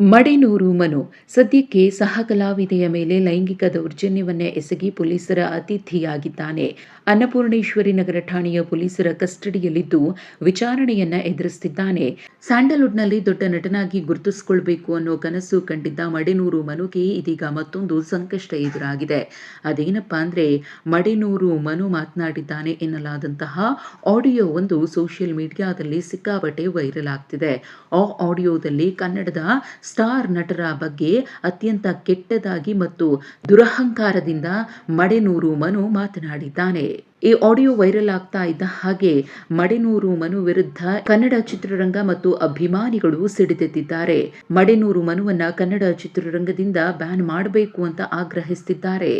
ಮಡೆನೂರು ಮನು. ಸದ್ಯಕ್ಕೆ ಸಹ ಕಲಾವಿದೆಯ ಮೇಲೆ ಲೈಂಗಿಕ ದೌರ್ಜನ್ಯವನ್ನೇ ಎಸಗಿ ಪೊಲೀಸರ ಅತಿಥಿಯಾಗಿದ್ದಾನೆ. ಅನ್ನಪೂರ್ಣೇಶ್ವರಿ ನಗರ ಠಾಣೆಯ ಪೊಲೀಸರ ಕಸ್ಟಡಿಯಲ್ಲಿದ್ದು ವಿಚಾರಣೆಯನ್ನ ಎದುರಿಸುತ್ತಿದ್ದಾನೆ ಸ್ಯಾಂಡಲ್ವುಡ್ನಲ್ಲಿ ದೊಡ್ಡ ನಟನಾಗಿ ಗುರುತಿಸಿಕೊಳ್ಬೇಕು ಅನ್ನೋ ಕನಸು ಕಂಡಿದ್ದ ಮಡೆನೂರು ಮನುಗೆ ಇದೀಗ ಮತ್ತೊಂದು ಸಂಕಷ್ಟ ಎದುರಾಗಿದೆ. ಅದೇನಪ್ಪಾ ಅಂದ್ರೆ, ಮಡೆನೂರು ಮನು ಮಾತನಾಡಿದ್ದಾನೆ ಎನ್ನಲಾದಂತಹ ಆಡಿಯೋ ಒಂದು ಸೋಷಿಯಲ್ ಮೀಡಿಯಾದಲ್ಲಿ ಸಿಕ್ಕಾಪಟ್ಟೆ ವೈರಲ್ ಆಗ್ತಿದೆ. ಆ ಆಡಿಯೋದಲ್ಲಿ ಕನ್ನಡದ ಸ್ಟಾರ್ ನಟರ ಬಗ್ಗೆ ಅತ್ಯಂತ ಕೆಟ್ಟದಾಗಿ ಮತ್ತು ದುರಹಂಕಾರದಿಂದ ಮಡೆನೂರು ಮನು ಮಾತನಾಡಿದ್ದಾನೆ. ಈ ಆಡಿಯೋ ವೈರಲ್ ಆಗ್ತಾ ಇದ್ದ ಹಾಗೆ ಮಡೆನೂರು ಮನು ವಿರುದ್ಧ ಕನ್ನಡ ಚಿತ್ರರಂಗ ಮತ್ತು ಅಭಿಮಾನಿಗಳು ಸಿಡಿದೆದ್ದಿದ್ದಾರೆ ಮಡೆನೂರು ಮನುವನ್ನ ಕನ್ನಡ ಚಿತ್ರರಂಗದಿಂದ ಬ್ಯಾನ್ ಮಾಡಬೇಕು ಅಂತ ಆಗ್ರಹಿಸುತ್ತಿದ್ದಾರೆ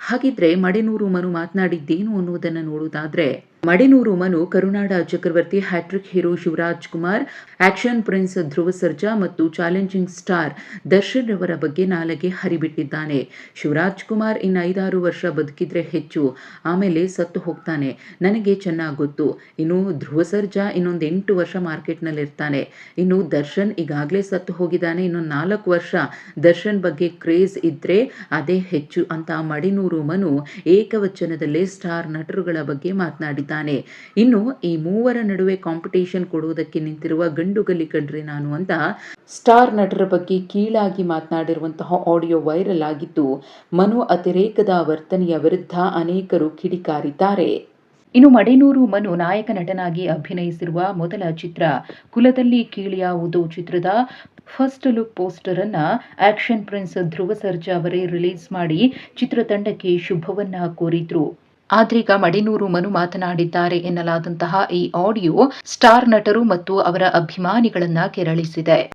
ಹಾಗಿದ್ರೆ ಮಡೆನೂರು ಮನು ಮಾತನಾಡಿದ್ದೇನು ಅನ್ನುವುದನ್ನು ನೋಡುವುದಾದ್ರೆ ಮಡೆನೂರು ಮನು ಕರುನಾಡ ಚಕ್ರವರ್ತಿ hat-trick hero Shivaraj Kumar action prince Dhruva Sarja ಮತ್ತು ಚಾಲೆಂಜಿಂಗ್ ಸ್ಟಾರ್ ದರ್ಶನ್ ರವರ ಬಗ್ಗೆ ನಾಲಗೆ ಹರಿಬಿಟ್ಟಿದ್ದಾನೆ. ಶಿವರಾಜ್ ಕುಮಾರ್ ಇನ್ನು ಐದಾರು ವರ್ಷ ಬದುಕಿದ್ರೆ ಹೆಚ್ಚು, ಆಮೇಲೆ ಸತ್ತು ಹೋಗ್ತಾನೆ. ನನಗೆ ಚೆನ್ನಾಗಿ ಗೊತ್ತು. ಇನ್ನು ಧ್ರುವ ಸರ್ಜಾ ಇನ್ನೊಂದು ಎಂಟು ವರ್ಷ ಮಾರ್ಕೆಟ್ನಲ್ಲಿ ಇರ್ತಾನೆ ಇನ್ನು ದರ್ಶನ್ ಈಗಾಗಲೇ ಸತ್ತು ಹೋಗಿದ್ದಾನೆ. ಇನ್ನೊಂದು ನಾಲ್ಕು ವರ್ಷ ದರ್ಶನ್ ಬಗ್ಗೆ ಕ್ರೇಜ್ ಇದ್ರೆ ಅದೇ ಹೆಚ್ಚು ಅಂತ ಮಡಿನೂರು ಮನು ಏಕವಚನದಲ್ಲೇ ಸ್ಟಾರ್ ನಟರುಗಳ ಬಗ್ಗೆ ಮಾತನಾಡಿದ್ದಾರೆ ಇನ್ನು ಈ ಮೂವರ ನಡುವೆ ಕಾಂಪಿಟೇಷನ್ ಕೊಡುವುದಕ್ಕೆ ನಿಂತಿರುವ ಗಂಡು ಗಲ್ಲಿ ಕಂಡ್ರೆ ನಾನು ಅಂತ ಸ್ಟಾರ್ ನಟರ ಬಗ್ಗೆ ಕೀಳಾಗಿ ಮಾತನಾಡಿರುವಂತಹ ಆಡಿಯೋ ವೈರಲ್ ಆಗಿದ್ದು, ಮನು ಅತಿರೇಕದ ವರ್ತನೆಯ ವಿರುದ್ಧ ಅನೇಕರು ಕಿಡಿಕಾರಿದ್ದಾರೆ. ಇನ್ನು ಮಡೆನೂರು ಮನು ನಾಯಕ ನಟನಾಗಿ ಅಭಿನಯಿಸಿರುವ ಮೊದಲ ಚಿತ್ರ ಕುಲದಲ್ಲಿ ಕೀಳಿಯಾವುದು ಚಿತ್ರದ ಫಸ್ಟ್ ಲುಕ್ ಪೋಸ್ಟರ್ ಅನ್ನ ಆಕ್ಷನ್ ಪ್ರಿನ್ಸ್ ಧ್ರುವ ಸರ್ಜಾ ಅವರೇ ರಿಲೀಸ್ ಮಾಡಿ ಚಿತ್ರತಂಡಕ್ಕೆ ಶುಭವನ್ನ ಕೋರಿದ್ರು. ಆದ್ರೀಗ ಮಡಿನೂರು ಮನು ಮಾತನಾಡಿದ್ದಾರೆ ಎನ್ನಲಾದಂತಹ ಈ ಆಡಿಯೋ ಸ್ಟಾರ್ ನಟರು ಮತ್ತು ಅವರ ಅಭಿಮಾನಿಗಳನ್ನ ಕೆರಳಿಸಿದೆ.